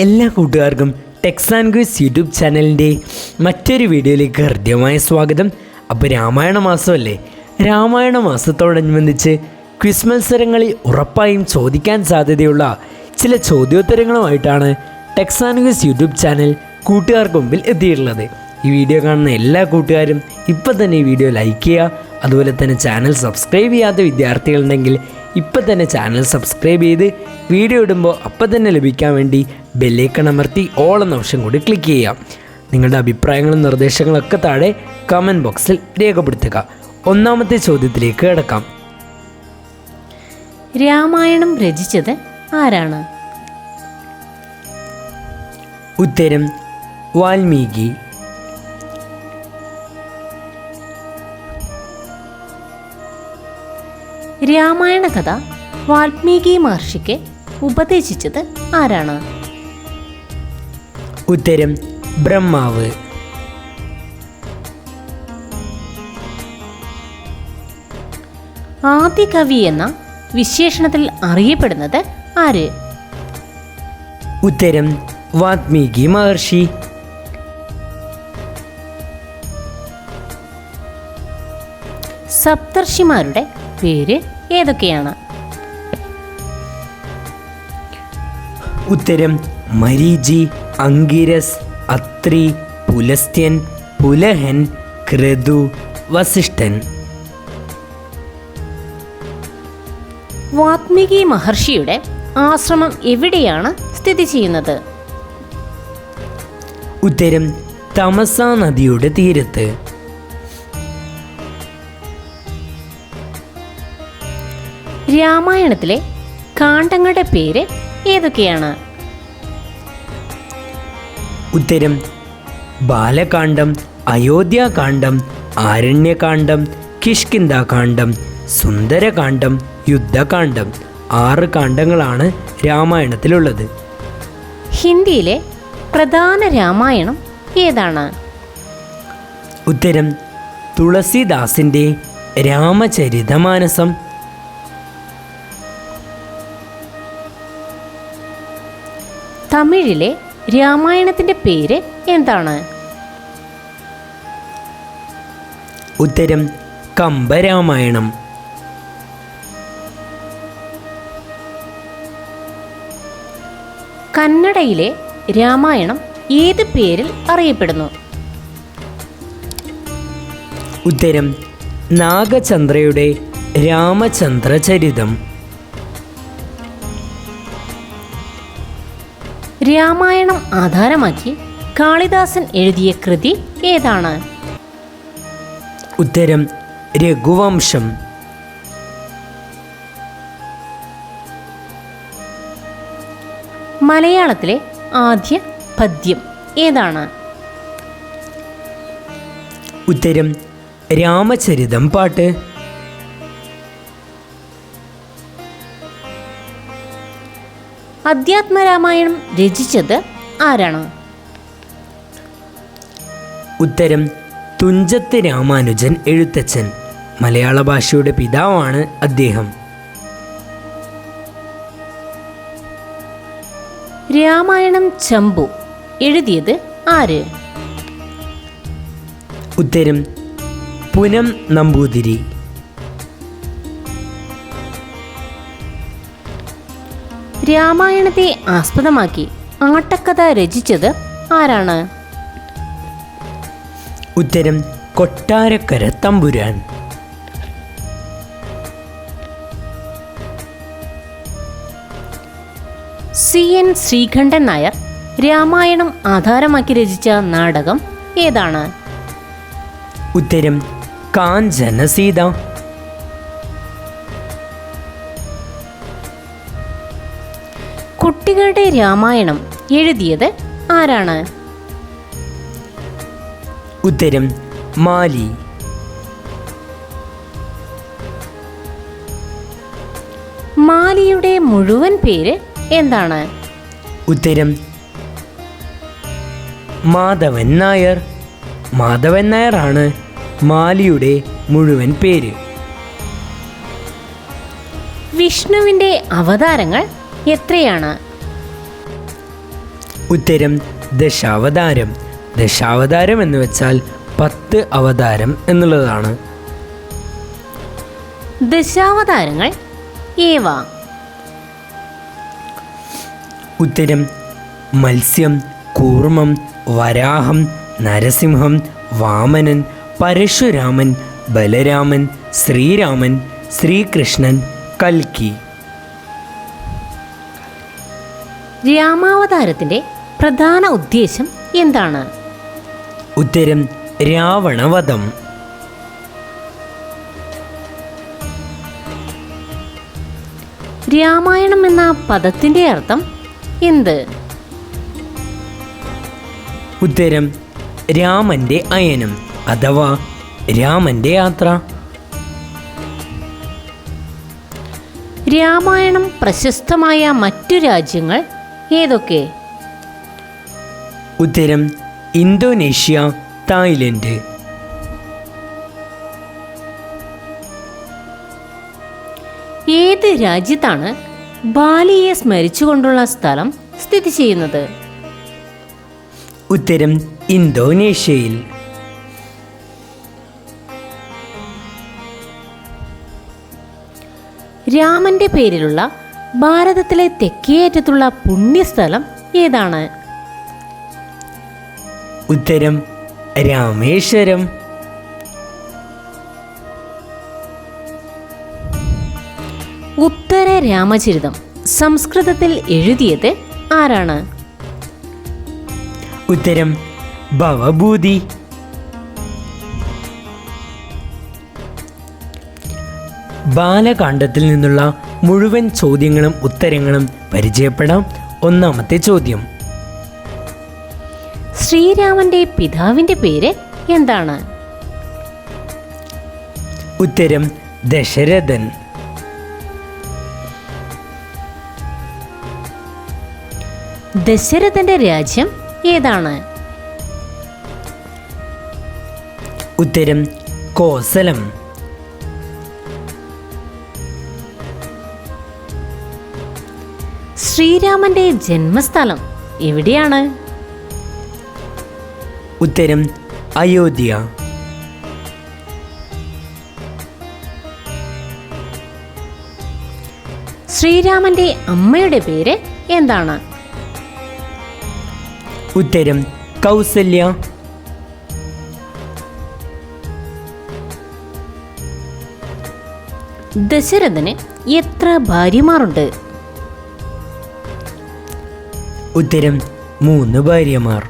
എല്ലാ കൂട്ടുകാർക്കും Tex and YouTube ചാനലിന്റെ മറ്റൊരു വീഡിയോയിലേക്ക് ഹൃദ്യമായ സ്വാഗതം. അപ്പോൾ രാമായണ മാസമല്ലേ? രാമായണ മാസത്തോടനുബന്ധിച്ച് ക്വിസ് മത്സരങ്ങളിൽ ഉറപ്പായും ചോദിക്കാൻ സാധ്യതയുള്ള ചില ചോദ്യോത്തരങ്ങളുമായിട്ടാണ് ടെക്സ് ആൻഡ് യൂട്യൂബ് ചാനൽ കൂട്ടുകാർക്ക് മുമ്പിൽ എത്തിയിട്ടുള്ളത്. ഈ വീഡിയോ കാണുന്ന എല്ലാ കൂട്ടുകാരും ഇപ്പം തന്നെ ഈ വീഡിയോ ലൈക്ക് ചെയ്യുക അതുപോലെ തന്നെ ചാനൽ സബ്സ്ക്രൈബ് ചെയ്യാത്ത വിദ്യാർത്ഥികളുണ്ടെങ്കിൽ ഇപ്പം തന്നെ ചാനൽ സബ്സ്ക്രൈബ് ചെയ്ത് വീഡിയോ ഇടുമ്പോൾ അപ്പം തന്നെ ലഭിക്കാൻ വേണ്ടി ബെല്ലേക്കൺ അമർത്തി ഓൾ എന്ന ഓപ്ഷൻ കൂടി ക്ലിക്ക് ചെയ്യുക നിങ്ങളുടെ അഭിപ്രായങ്ങളും നിർദ്ദേശങ്ങളും ഒക്കെ താഴെ കമന്റ് ബോക്സിൽ രേഖപ്പെടുത്തുക. ഒന്നാമത്തെ ചോദ്യത്തിലേക്ക് കിടക്കാം. രാമായണം രചിച്ചത് ആരാണ്? ഉത്തരം വാൽമീകി. രാമായണ കഥ വാൽമീകി മഹർഷിക്ക് ഉപദേശിച്ചത് ആരാണ്? ഉത്തരം ബ്രഹ്മാവ്. ആദ്യ കവി എന്ന വിശേഷണത്തിൽ അറിയപ്പെടുന്നത് ആര്? ഉത്തരം വാൽമീകി മഹർഷി. സപ്തർഷിമാരുടെ പേര് ഏതൊക്കെയാണ്? ഉത്തരം മരീചി അങ്കിരസ് അത്രി പുലസ്ത്യൻ പുലഹൻ ക്രതു വസിഷ്ഠൻ. വാത്മീകി മഹർഷിയുടെ ആശ്രമം എവിടെയാണ് സ്ഥിതി ചെയ്യുന്നത്? ഉത്തരം തമസ നദിയുടെ തീരത്ത്. രാമായണത്തിലെ കാണ്ഡങ്ങളുടെ പേര് ഏതൊക്കെയാണ്? ഉത്തരം ബാലകാന്ഡം അയോധ്യാകാന്ഡം ആരണ്യകാന്ഡം കിഷ്കിന്ദാകാന്ഡം സുന്ദരകാന്ഡം യുദ്ധകാന്ഡം ആറ് കാണ്ഡങ്ങളാണ് രാമായണത്തിലുള്ളത്. ഹിന്ദിയിലെ പ്രധാന രാമായണം ഏതാണ്? ഉത്തരം തുളസിദാസിന്റെ രാമചരിതമാനസം. തമിഴിലെ രാമായണത്തിന്റെ പേര് എന്താണ്? ഉത്തരം കമ്പരാമായണം. കന്നഡയിലെ രാമായണം ഏത് പേരിൽ അറിയപ്പെടുന്നു? ഉത്തരം നാഗചന്ദ്രയുടെ രാമചന്ദ്രചരിതം. രാമായണം ആധാരമാക്കി കാളിദാസൻ എഴുതിയ കൃതി ഏതാണ്? ഉത്തരം രഘുവംശം. മലയാളത്തിലെ ആദ്യ പദ്യം ഏതാണ്? ഉത്തരം രാമചരിതം പാട്ട്. അധ്യാത്മരാമായണം രചിച്ചത് ആരാണ്? ഉത്തരം തുഞ്ചത്ത് രാമാനുജൻ എഴുത്തച്ഛൻ. മലയാള ഭാഷയുടെ പിതാവാണ് അദ്ദേഹം. രാമായണം ചമ്പു എഴുതിയത് ആര്? ഉത്തരം പുനം നമ്പൂതിരി. രാമായണത്തെ ആസ്പദമാക്കി ആട്ടക്കഥ രചിച്ചത് ആരാണ്? ഉത്തരം കൊട്ടാരക്കര തമ്പുരാൻ. സി എൻ ശ്രീകണ്ഠൻ നായർ രാമായണം ആധാരമാക്കി രചിച്ച നാടകം ഏതാണ്? ഉത്തരം കാഞ്ചന കുട്ടികളുടെ രാമായണം എഴുതിയത് ആരാണ്? ഉത്തരം മാലി. മാലിയുടെ മുഴുവൻ പേര് എന്താണ്? ഉത്തരം മാധവൻ നായർ. മാധവൻ നായറാണ് മാലിയുടെ മുഴുവൻ പേര്. വിഷ്ണുവിന്റെ അവതാരങ്ങൾ എത്രയാണ്? ഉത്തരം ദശാവതാരം. ദശാവതാരം എന്ന് വെച്ചാൽ പത്ത് അവതാരം എന്നുള്ളതാണ്. ദശാവതാരങ്ങൾ ഏവ? ഉത്തരം മത്സ്യം കൂർമ്മം വരാഹം നരസിംഹം വാമനൻ പരശുരാമൻ ബലരാമൻ ശ്രീരാമൻ ശ്രീകൃഷ്ണൻ കൽക്കി. രാമാവതാരത്തിന്റെ പ്രധാന ഉദ്ദേശം എന്താണ്? ഉത്തരം രാവണവധം. രാമായണം എന്ന പദത്തിന്റെ അർത്ഥം എന്ത്? ഉത്തരം രാമന്റെ അയനം അഥവാ രാമന്റെ യാത്ര. രാമായണം പ്രശസ്തമായ മറ്റു രാജ്യങ്ങൾ ഏതൊക്കെ? ഉത്തരം ഇന്തോനേഷ്യ തായ്ലൻഡ്. ഏത് രാജ്യത്താണ് ബാലിയെ സ്മരിച്ചുകൊണ്ടുള്ള സ്ഥലം സ്ഥിതി ചെയ്യുന്നത്? ഉത്തരം ഇന്തോനേഷ്യയിൽ. രാമന്റെ പേരിലുള്ള ഭാരതത്തിലെ തെക്കേയറ്റത്തുള്ള പുണ്യസ്ഥലം ഏതാണ്? ഉത്തരം രാമേശ്വരം. ഉത്തര രാമചരിതം സംസ്കൃതത്തിൽ എഴുതിയത് ആരാണ്? ഉത്തരം ഭവഭൂതി. ബാലകാണ്ഡത്തിൽ നിന്നുള്ള മുഴുവൻ ചോദ്യങ്ങളും ഉത്തരങ്ങളും പരിചയപ്പെടാം. ഒന്നാമത്തെ ചോദ്യം. ശ്രീരാമന്റെ പിതാവിന്റെ പേര് എന്താണ്? ഉത്തരം ദശരഥൻ. ദശരഥന്റെ രാജ്യം ഏതാണ്? ഉത്തരം കോസലം. ശ്രീരാമന്റെ ജന്മസ്ഥലം എവിടെയാണ്? ഉത്തരം അയോധ്യ. ശ്രീരാമന്റെ അമ്മയുടെ പേര് എന്താണ്? ഉത്തരം കൗസല്യ. ദശരഥന് എത്ര ഭാര്യമാരുണ്ട്? ഉത്തരം മൂന്ന് ഭാര്യമാർ.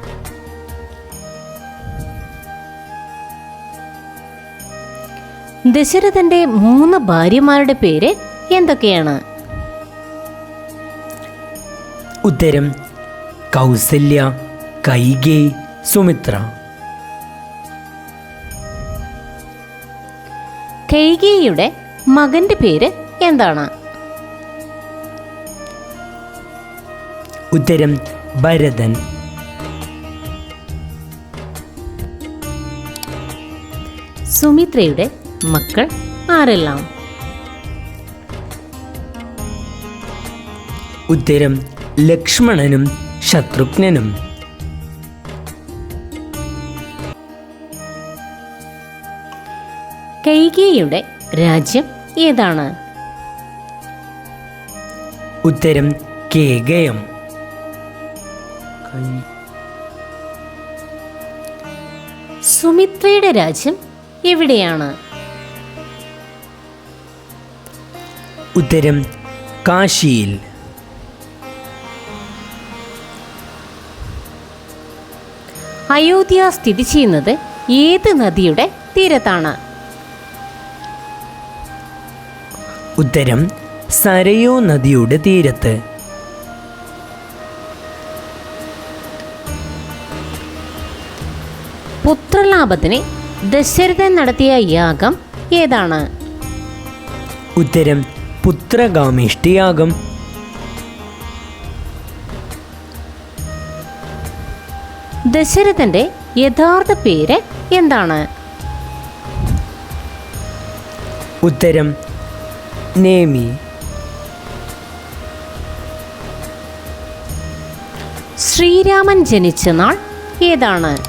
ദശരഥന്റെ മൂന്ന് ഭാര്യമാരുടെ പേര് എന്തൊക്കെയാണ്? ഉത്തരം കൗസല്യ കൈകേ സുമിത്ര. കൈകേയുടെ മകന്റെ പേര് എന്താണ്? ഉത്തരം ഭരതൻ. സുമിത്രയുടെ മക്കൾ ആരെല്ലാം? ഉത്തരം ലക്ഷ്മണനും ശത്രുഘ്നനും. കൈകേയിയുടെ രാജ്യം ഏതാണ്? ഉത്തരം കേകയം. സുമിത്രയുടെ രാജ്യം എവിടെയാണ്? ഉത്തരം കാശിയിൽ. അയോധ്യ സ്ഥിതി ചെയ്യുന്നത് ഏത് നദിയുടെ തീരത്താണ്? ഉത്തരം സരയോ നദിയുടെ തീരത്ത്. പുത്രലാഭത്തിന് ദശരഥൻ നടത്തിയ യാഗം ഏതാണ്? ഉത്തരം പുത്രകാമേഷ്ടിയാഗം. ദശരഥന്റെ യഥാർത്ഥ പേര് എന്താണ്? ഉത്തരം നേമി. ശ്രീരാമൻ ജനിച്ച നാൾ ഏതാണ്?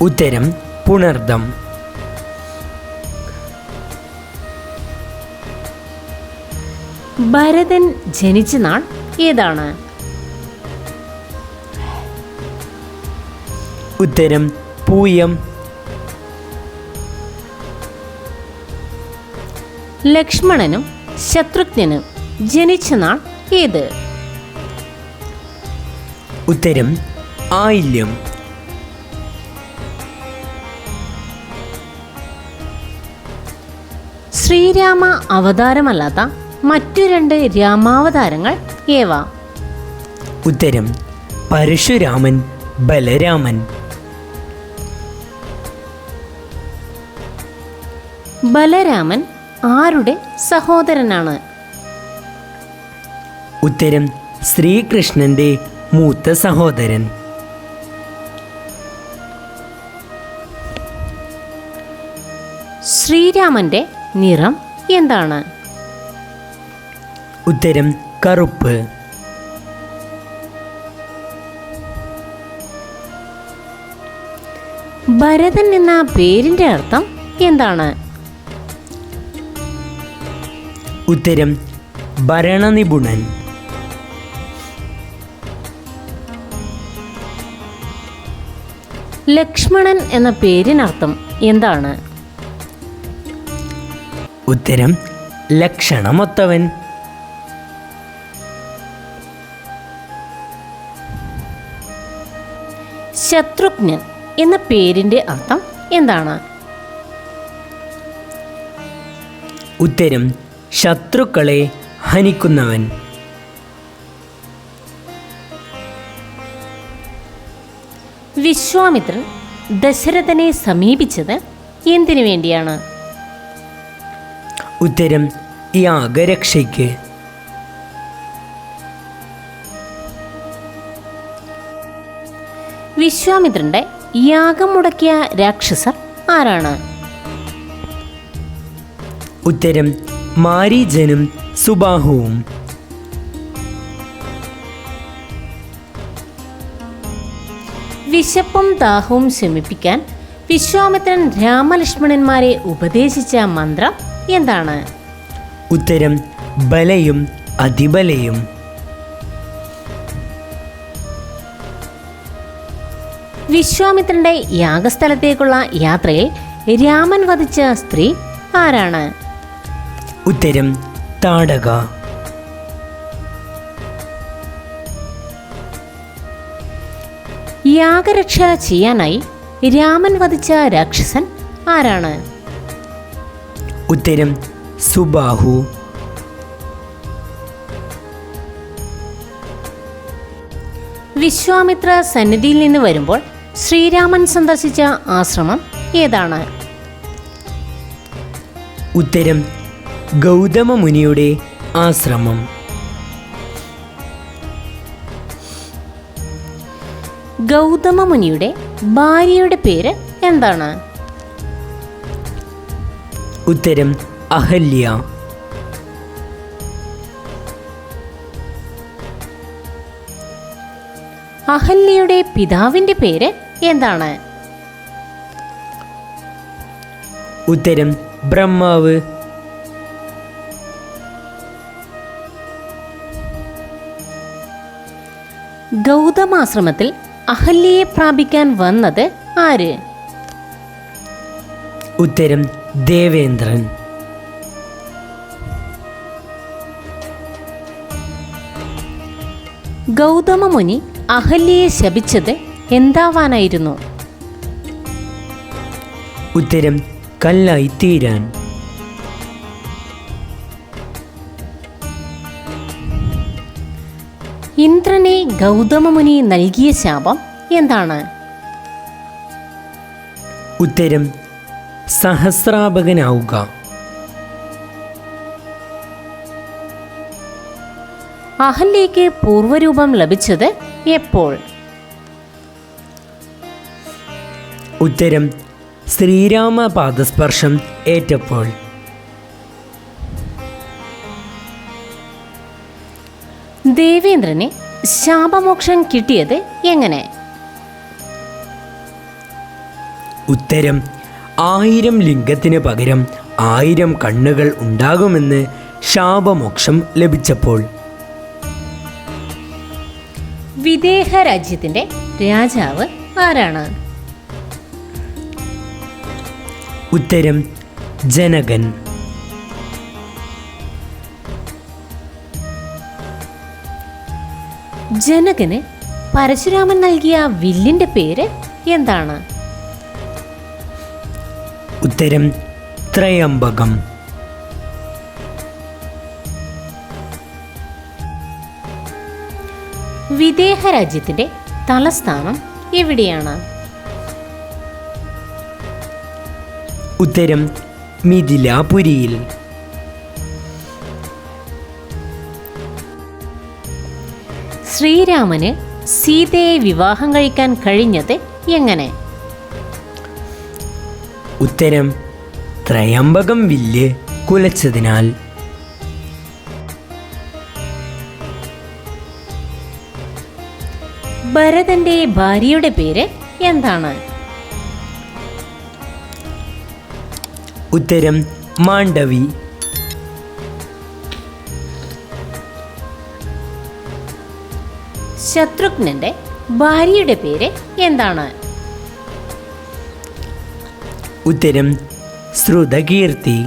ഉത്തരം പുണർദം. ഭരതൻ ജനിച്ച നാൾ ഏതാണ്? ഉത്തരം പൂയം. ലക്ഷ്മണനും ശത്രുഘ്നനും ജനിച്ച നാൾ ഏത്? ഉത്തരം ആയില്യം. ശ്രീരാമ അവതാരമല്ലാത്ത മറ്റു രണ്ട് രാമാവതാരങ്ങൾ ഏവ? ഉത്തരം പരശുരാമൻ ബലരാമൻ. ബലരാമൻ ആരുടെ സഹോദരനാണ്? ഉത്തരം ശ്രീകൃഷ്ണന്റെ മൂത്ത സഹോദരൻ. ശ്രീരാമന്റെ നിറം എന്താണ്? ഉത്തരം കറുപ്പ്. ഭരതൻ എന്ന പേരിന്റെ അർത്ഥം എന്താണ്? ഉത്തരം ഭരണനിപുണൻ. ലക്ഷ്മണൻ എന്ന പേരിനർത്ഥം എന്താണ്? ഉത്തരം ലക്ഷണമൊത്തവൻ. ശത്രുഘ്നൻ എന്ന പേരിന്റെ അർത്ഥം എന്താണ്? ഉത്തരം ശത്രുക്കളെ ഹനിക്കുന്നവൻ. വിശ്വാമിത്രൻ ദശരഥനെ സമീപിച്ചത് എന്തിനു വേണ്ടിയാണ്? ഉത്തരം യാഗരക്ഷയ്ക്ക് വിശ്വാമിത്രന്റെ യാഗം മുടക്കിയ രാക്ഷസർ ആരാണ്? ഉത്തരം മാരീജനും സുബാഹുവും. വിശപ്പും ദാഹവും ശമിപ്പിക്കാൻ വിശ്വാമിത്രൻ രാമലക്ഷ്മണന്മാരെ ഉപദേശിച്ച മന്ത്രം എന്താണ്? ഉത്തരം ബലയും അതിബലയും. വിശ്വാമിത്രന്റെ യാഗസ്ഥലത്തേക്കുള്ള യാത്രയിൽ രാമൻ വധിച്ച സ്ത്രീ ആരാണ്? ഉത്തരം താടക. യാഗരക്ഷ ചെയ്യാനായി രാമൻ വധിച്ച രാക്ഷസൻ ആരാണ്? ഉത്തരം സുബാഹു. വിശ്വാമിത്ര സന്നിധിയിൽ നിന്ന് വരുമ്പോൾ ശ്രീരാമൻ സന്ദർശിച്ച ആശ്രമം ഏതാണ്? ഉത്തരം ഗൗതമ മുനിയുടെ ആശ്രമം. ഗൗതമ മുനിയുടെ ഭാര്യയുടെ പേര് എന്താണ്? ഉത്തരം അഹല്യ. അഹല്യയുടെ പിതാവിന്റെ പേര് എന്താണ്? ഉത്തരം ബ്രഹ്മാവ്. ഗൗതമാശ്രമത്തിൽ അഹല്യയെ പ്രാപിക്കാൻ വന്നത് ആര്? ഉത്തരം ദേവേന്ദ്രൻ. ഗൗതമ മുനി അഹല്യയെ ശപിച്ചത് എന്താവാനായിരുന്നു? ഉത്തരം കല്ലായി തീരാൻ. ഇന്ദ്രനെ ഗൗതമ മുനി നൽകിയ ശാപം എന്താണ്? ഉത്തരം സഹസ്രാപകനാവുക. അഹല്യയ്ക്ക് പൂർവരൂപം ലഭിച്ചത് എപ്പോൾ? ഉത്തരം ശ്രീരാമ പാദസ്പർശം ഏറ്റപ്പോൾ. ദേവേന്ദ്രന് ശാപമോക്ഷം കിട്ടിയത് എങ്ങനെ? ഉത്തരം ആയിരം ലിംഗത്തിന് പകരം ആയിരം കണ്ണുകൾ ഉണ്ടാകുമെന്ന് ശാപമോക്ഷം ലഭിച്ചപ്പോൾ. വിദേഹ രാജ്യത്തിന്റെ രാജാവ് ആരാണ്? ഉത്തരം ജനകൻ. ജനകന് പരശുരാമൻ നൽകിയ വില്ലിന്റെ പേര് എന്താണ്? ഉത്തരം ത്രയംബകം. വിദേഹ രാജ്യത്തിന്റെ തലസ്ഥാനം എവിടെയാണ്? ഉത്തരം മിഥിലാപുരിയിൽ. ശ്രീരാമന് സീതയെ വിവാഹം കഴിക്കാൻ കഴിഞ്ഞത് എങ്ങനെ? ഉത്തരം ത്രയംബകം വില്ല് കുലച്ചതിനാൽ. ഭരതന്റെ ഭാര്യയുടെ പേര് എന്താണ്? ഉത്തരം മാണ്ഡവി. ശത്രുഘ്നന്റെ ഭാര്യയുടെ പേര് എന്താണ്? ഉത്തരം ശ്രുതകീർത്തി.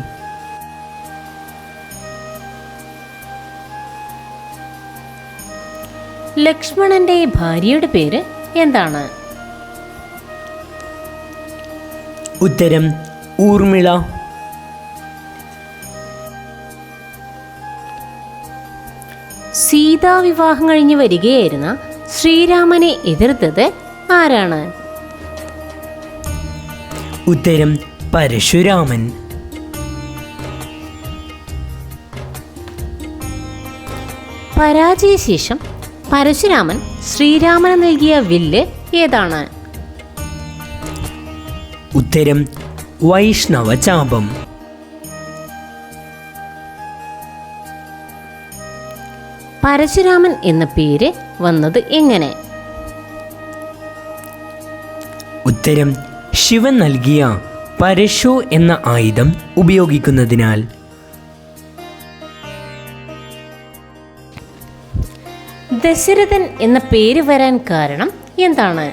ലക്ഷ്മണന്റെ ഭാര്യയുടെ പേര് എന്താണ്? ഉത്തരം ഊർമിള. സീതാവിവാഹം കഴിഞ്ഞ് വരികയായിരുന്ന ശ്രീരാമനെ എതിർത്തത് ആരാണ്? ഉത്തരം പരശുരാമൻ. പരാജയശേഷം പരശുരാമൻ ശ്രീരാമന് നൽകിയ വില്ല് ഏതാണ്? ഉത്തരം വൈഷ്ണവ ചാപം പരശുരാമൻ എന്ന പേര് വന്നത് എങ്ങനെ? ഉത്തരം ശിവൻ നൽകിയ പരശു എന്ന ആയുധം ഉപയോഗിക്കുന്നതിനാൽ. ദശരഥൻ എന്ന പേര് വരാൻ കാരണം എന്താണ്?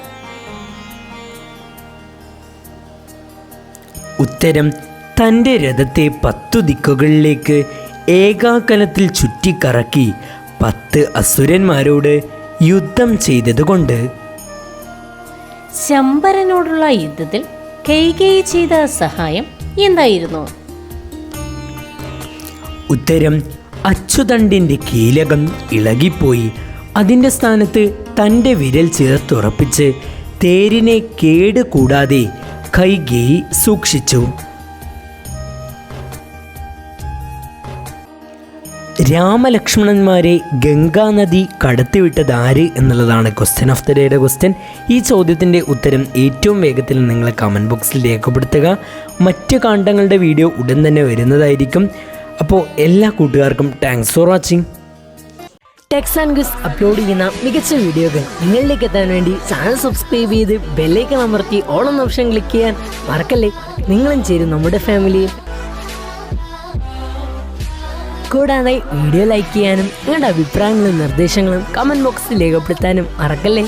ഉത്തരം തന്റെ രഥത്തെ പത്തു ദിക്കുകളിലേക്ക് ഏകാകലത്തിൽ ചുറ്റിക്കറക്കി പത്ത് അസുരന്മാരോട് യുദ്ധം ചെയ്തതുകൊണ്ട്. ശമ്പരനോടുള്ള യുദ്ധത്തിൽ കൈകൈ ചെയ്ത സഹായം എന്തായിരുന്നു? ഉത്തരം അച്ചുതണ്ടിന്റെ കീലകം ഇളകിപ്പോയി. അതിന്റെ സ്ഥാനത്ത് തന്റെ വിരൽ ചേർത്തുറപ്പിച്ച് തേരിനെ കേട് കൂടാതെ കൈകേയി സൂക്ഷിച്ചു. രാമലക്ഷ്മണന്മാരെ ഗംഗാനദി കടത്തിവിട്ടത് ആര് എന്നുള്ളതാണ് ക്വസ്റ്റ്യൻ ഓഫ് ദ ഡേയുടെ ക്വസ്റ്റ്യൻ ഈ ചോദ്യത്തിന്റെ ഉത്തരം ഏറ്റവും വേഗത്തിൽ നിങ്ങൾ കമന്റ് ബോക്സിൽ രേഖപ്പെടുത്തുക. മറ്റ് കാണ്ടങ്ങളുടെ വീഡിയോ ഉടൻ തന്നെ വരുന്നതായിരിക്കും. അപ്പോൾ എല്ലാ കൂട്ടുകാർക്കും thanks for watching Techs and Gus upload ചെയ്യുന്ന മികച്ച വീഡിയോകൾ നിങ്ങളിലേക്ക് എത്താൻ വേണ്ടി ചാനൽ സബ്സ്ക്രൈബ് ചെയ്ത് ബെല്ലൈക്കൺ അമർത്തി എന്ന ഓപ്ഷൻ ക്ലിക്ക് ചെയ്യാൻ മറക്കല്ലേ? നിങ്ങളും ചേരും നമ്മുടെ ഫാമിലിയിൽ കൂടാതെ വീഡിയോ ലൈക്ക് ചെയ്യാനും നിങ്ങളുടെ അഭിപ്രായങ്ങളും നിർദ്ദേശങ്ങളും കമന്റ് ബോക്സിൽ രേഖപ്പെടുത്താനും മറക്കല്ലേ?